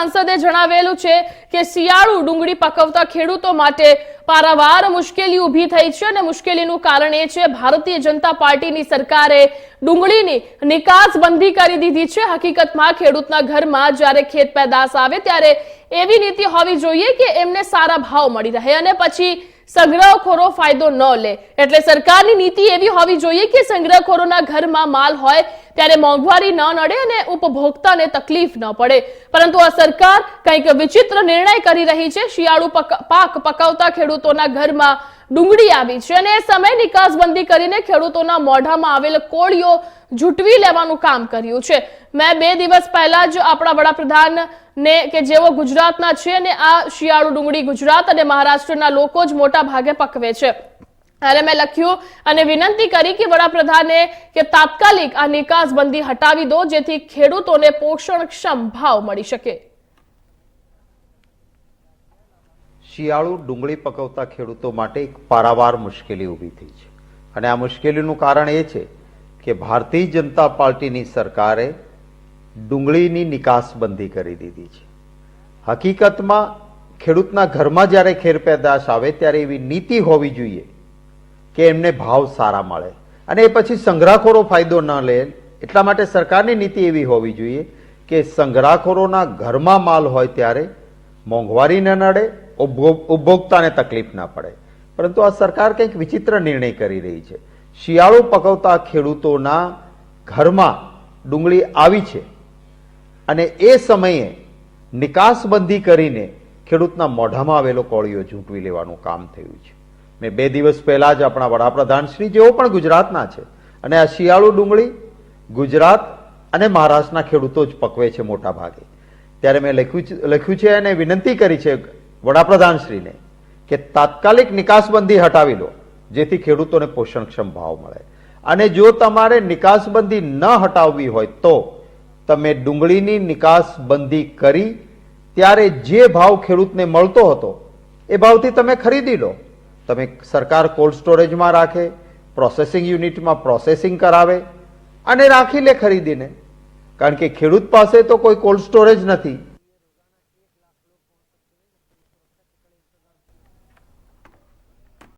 સાંસદે જણાવેલું છે કે શિયાળુ ડુંગળી પકવતા ખેડૂતો માટે પારાવાર મુશ્કેલી ઊભી થઈ છે અને મુશ્કેલીનું કારણ એ છે, ભારતીય જનતા પાર્ટીની સરકારે ડુંગળીની નિકાસ બંધી કરી દીધી છે. હકીકતમાં ખેડૂતના ઘરમાં જ્યારે ખેત પેદાશ આવે ત્યારે એવી નીતિ હોવી જોઈએ કે એમને સારા ભાવ મળી રહે અને પછી સંગ્રહખોરો ફાયદો ન લે. એટલે સરકારની નીતિ એવી હોવી જોઈએ કે સંગ્રહખોરોના ઘરમાં માલ હોય ત્યારે મોંઘવારી ન નડે અને ઉપભોક્તાને તકલીફ ન પડે. પરંતુ આ સરકાર કંઈક વિચિત્ર નિર્ણય કરી રહી છે. શિયાળુ પક- પાક પકાવતા ખેડૂતોના ઘરમાં ડુંગળી આવી છે અને એ સમય નિકાસબંધી કરીને ખેડૂતોના મોઢામાં આવેલ કોળીઓ ઝૂંટવી લેવાનું કામ કર્યું છે. મેં બે દિવસ પહેલા જ આપણા વડાપ્રધાન ને કે જેઓ ગુજરાતના છે અને આ શિયાળુ ડુંગળી ગુજરાત અને મહારાષ્ટ્રના લોકો જ મોટા ભાગે પકવે છે. ત્યારે મેં લખ્યું અને વિનંતી કરી કે વડાપ્રધાને કે તાત્કાલિક આ નિકાસબંધી હટાવી દો, જેથી ખેડૂતોને પોષણક્ષમ ભાવ મળી શકે. શિયાળુ ડુંગળી પકવતા ખેડૂતો માટે એક પારાવાર મુશ્કેલી ઊભી થઈ છે. અને આ મુશ્કેલીનું કારણ એ છે કે ભારતીય જનતા પાર્ટીની સરકારે ડુંગળીની નિકાસબંધી કરી દીધી છે. હકીકતમાં ખેડૂતના ઘરમાં જ્યારે ખેર પેદાશ આવે ત્યારે એવી નીતિ હોવી જોઈએ કે એમને ભાવ સારા મળે. અને એ પછી સંગ્રહખોરો ફાયદો ન લે. એટલા માટે સરકારની નીતિ એવી હોવી જોઈએ કે સંગ્રહખોરોના ઘરમાં માલ હોય ત્યારે મોંઘવારી ન નડે, ઉપભો- ઉપભોક્તાને તકલીફ ના પડે. પરંતુ આ સરકાર કંઈક વિચિત્ર નિર્ણય કરી રહી છે. શિયાળો પકવતા ખેડૂતોના ઘરમાં ડુંગળી આવી છે અને એ સમયે નિકાસબંધી કરીને ખેડૂતના મોઢામાં આવેલો કોળીઓ ઝૂંટવી લેવાનું કામ થયું છે. મેં બે દિવસ પહેલાં જ આપણા વડાપ્રધાન શ્રી જેઓ પણ ગુજરાતના છે. અને આ શિયાળુ ડુંગળી ગુજરાત અને મહારાષ્ટ્રના ખેડૂતો જ પકવે છે મોટા ભાગે. ત્યારે મેં લખ્યું લખ્યું છે અને વિનંતી કરી છે વડાપ્રધાન શ્રીને કે તાત્કાલિક નિકાસબંધી હટાવી લો, જેથી ખેડૂતોને પોષણક્ષમ ભાવ મળે. અને જો તમારે નિકાસબંધી ન હટાવવી હોય તો તમે ડુંગળીની નિકાસબંધી કરી, ત્યારે જે ભાવ ખેડૂતને મળતો હતો, એ ભાવથી તમે ખરીદી લો. તમે સરકાર કોલ્ડ સ્ટોરેજમાં રાખે, પ્રોસેસિંગ યુનિટમાં પ્રોસેસિંગ કરાવે અને રાખી લે ખરીદીને. કારણ કે ખેડૂત પાસે તો કોઈ કોલ્ડ સ્ટોરેજ નથી.